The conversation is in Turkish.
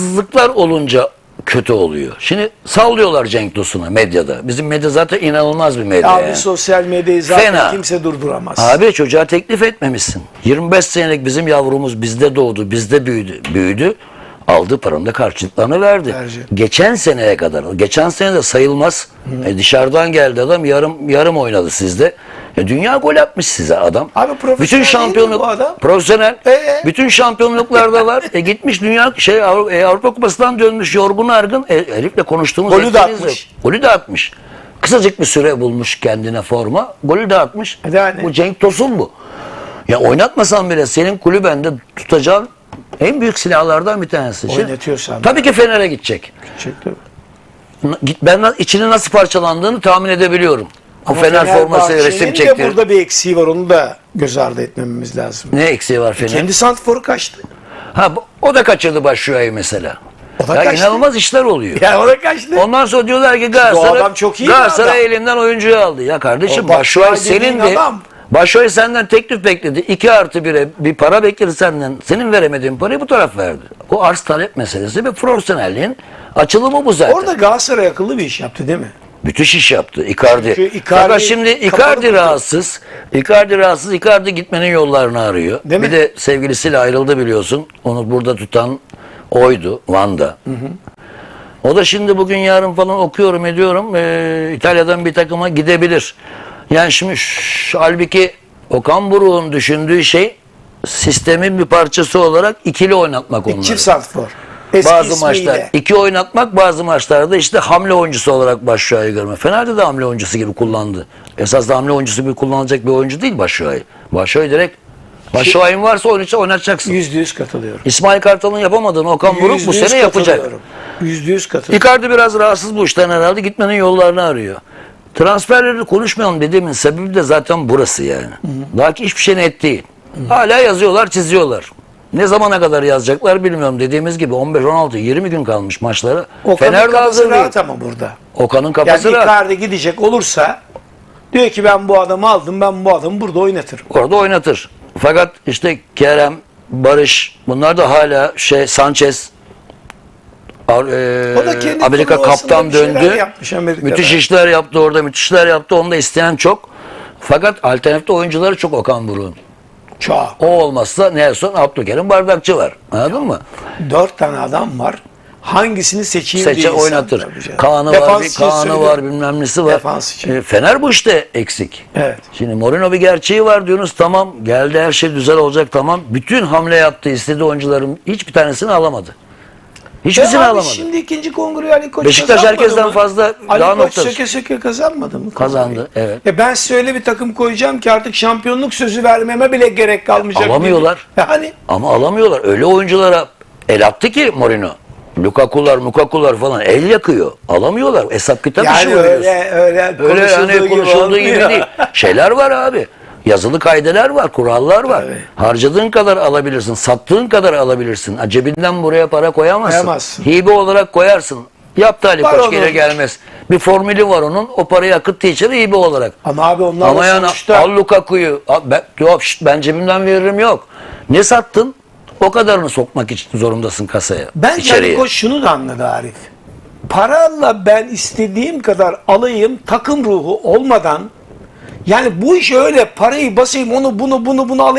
tatsızlıklar olunca kötü oluyor. Şimdi sallıyorlar Cenk Tosun'a medyada. Bizim medya zaten inanılmaz bir medya. Abi yani. sosyal medyayı zaten Fena. kimse durduramaz. Abi çocuğa teklif etmemişsin. 25 senelik bizim yavrumuz bizde doğdu, bizde büyüdü. Büyüdü. Aldığı paranın da karşılıklarını verdi. Verecek. Geçen seneye kadar. Geçen sene de sayılmaz. E, dışarıdan geldi adam yarım yarım oynadı sizde. E, dünya gol atmış size adam. Abi profesyonel Bütün şampiyonluk adam? profesyonel. Ee? Bütün şampiyonluklarda var. E, gitmiş dünya şey Avrupa, e, Avrupa Kupası'ndan dönmüş yorgun argın. E, herifle konuştuğumuz Golü de atmış. yok. Golü de atmış. Kısacık bir süre bulmuş kendine forma. Golü de atmış. Yani. Bu Cenk Tosun bu. Ya oynatmasan bile senin kulübende tutacağın en büyük silahlardan bir tanesi. Oynatıyorsan. Tabii ki Fener'e gidecek. N- Git ben na- içini nasıl parçalandığını tahmin edebiliyorum. O Ama Fener forması Fenerbahçe'nin resim de burada bir eksiği var. Onu da göz ardı etmememiz lazım. Ne eksiği var Fener? Kendi santiforu kaçtı. Ha bu- o da kaçırdı Başşuay'ı mesela. O da ya kaçtı. inanılmaz işler oluyor. Ya o da kaçtı. Ondan sonra diyorlar ki Galatasaray, adam çok iyi bir Galatasaray elinden oyuncuyu aldı. Ya kardeşim O Başşuay Batshuayi dediğin senin de adam. Başşuay senden teklif bekledi. 2 artı 1'e bir para bekledi senden. Senin veremediğin parayı bu taraf verdi. O arz talep meselesi ve profesyonelliğin açılımı bu zaten. Orada Galatasaray akıllı bir iş yaptı değil mi? Müthiş iş yaptı Icardi. Çünkü Icardi Fakat şimdi Icardi rahatsız. Icardi rahatsız. Icardi gitmenin yollarını arıyor. Değil bir mi? de sevgilisiyle ayrıldı biliyorsun. Onu burada tutan oydu Van'da. O da şimdi bugün yarın falan okuyorum ediyorum. Ee, İtalya'dan bir takıma gidebilir. Yani şimdi şu, halbuki Okan Buruk'un düşündüğü şey sistemin bir parçası olarak ikili oynatmak onları. Çift santifor. Eski Bazı ismiyle. maçlar iki oynatmak bazı maçlarda işte hamle oyuncusu olarak Başşuay'ı görme. Fener'de de hamle oyuncusu gibi kullandı. Esas da hamle oyuncusu gibi kullanılacak bir oyuncu değil Başşuay. Başşuay direkt Başşuay'ın varsa oynatsa oynatacaksın. Yüzde yüz katılıyorum. İsmail Kartal'ın yapamadığını Okan Buruk bu sene yapacak. Yüzde yüz katılıyorum. Icardi biraz rahatsız bu işten herhalde. Gitmenin yollarını arıyor. Transferleri konuşmayalım dediğimin sebebi de zaten burası yani. Daha ki hiçbir şey net değil. Hala yazıyorlar, çiziyorlar. Ne zamana kadar yazacaklar bilmiyorum. Dediğimiz gibi 15, 16, 20 gün kalmış maçlara. Okan'ın Fener de kafası hazır değil. rahat ama burada. Okan'ın Yani kafası rahat. Icardi gidecek olursa diyor ki ben bu adamı aldım ben bu adamı burada oynatırım. Orada oynatır. Fakat işte Kerem, Barış bunlar da hala şey Sanchez Ar- e, O da kendi Amerika turnuvasında kaptan bir şeyler döndü. yapmış Amerika'da. Müthiş işler yaptı orada, müthiş işler yaptı. Onu da isteyen çok. Fakat alternatif oyuncuları çok Okan Buruk'un. Çok. O olmazsa Nelson, Abdülkerim Bardakçı var. Anladın mı? Dört tane adam var. Hangisini seçeyim Seçe diye oynatır. Kaan'ı var, bir Kaan'ı var, bilmem nesi var. E, Fener bu işte eksik. Evet. Şimdi Mourinho bir gerçeği var diyorsunuz tamam geldi her şey güzel olacak tamam. Bütün hamle yaptı istediği oyuncuların hiçbir tanesini alamadı. Hiçbirisini E alamadı. Şimdi ikinci kongreyi Ali Koç Beşiktaş kazanmadı herkesten mı? fazla Ali daha Koç noktası. söke söke kazanmadı mı? Kazandı, evet. E ben size öyle bir takım koyacağım ki artık şampiyonluk sözü vermeme bile gerek kalmayacak. Alamıyorlar. Yani Ama alamıyorlar. Öyle oyunculara el attı ki Mourinho. Lukaku'lar, Mukaku'lar falan el yakıyor. Alamıyorlar. Hesap kitap işi yani oynuyorsun. öyle öyle Öyle konuşulduğu hani konuşulduğu gibi olmuyor. değil. Şeyler var abi. Yazılı kaideler var, kurallar var. Tabii. Harcadığın kadar alabilirsin, sattığın kadar alabilirsin. Cebinden buraya para koyamazsın. Koyamazsın. Hibe olarak koyarsın. Yaptı Ali Var Koç onun. gene gelmez. Bir formülü var onun. O parayı akıttı içeri hibe olarak. Ama abi onlar Ama yani sonuçta al Lukaku'yu. Ben, yok, şşt, ben cebimden veririm yok. Ne sattın? O kadarını sokmak için zorundasın kasaya. Bence içeriye. Ali Koç şunu da anladı Arif. Parayla ben istediğim kadar alayım takım ruhu olmadan yani bu iş öyle parayı basayım onu bunu bunu bunu alayım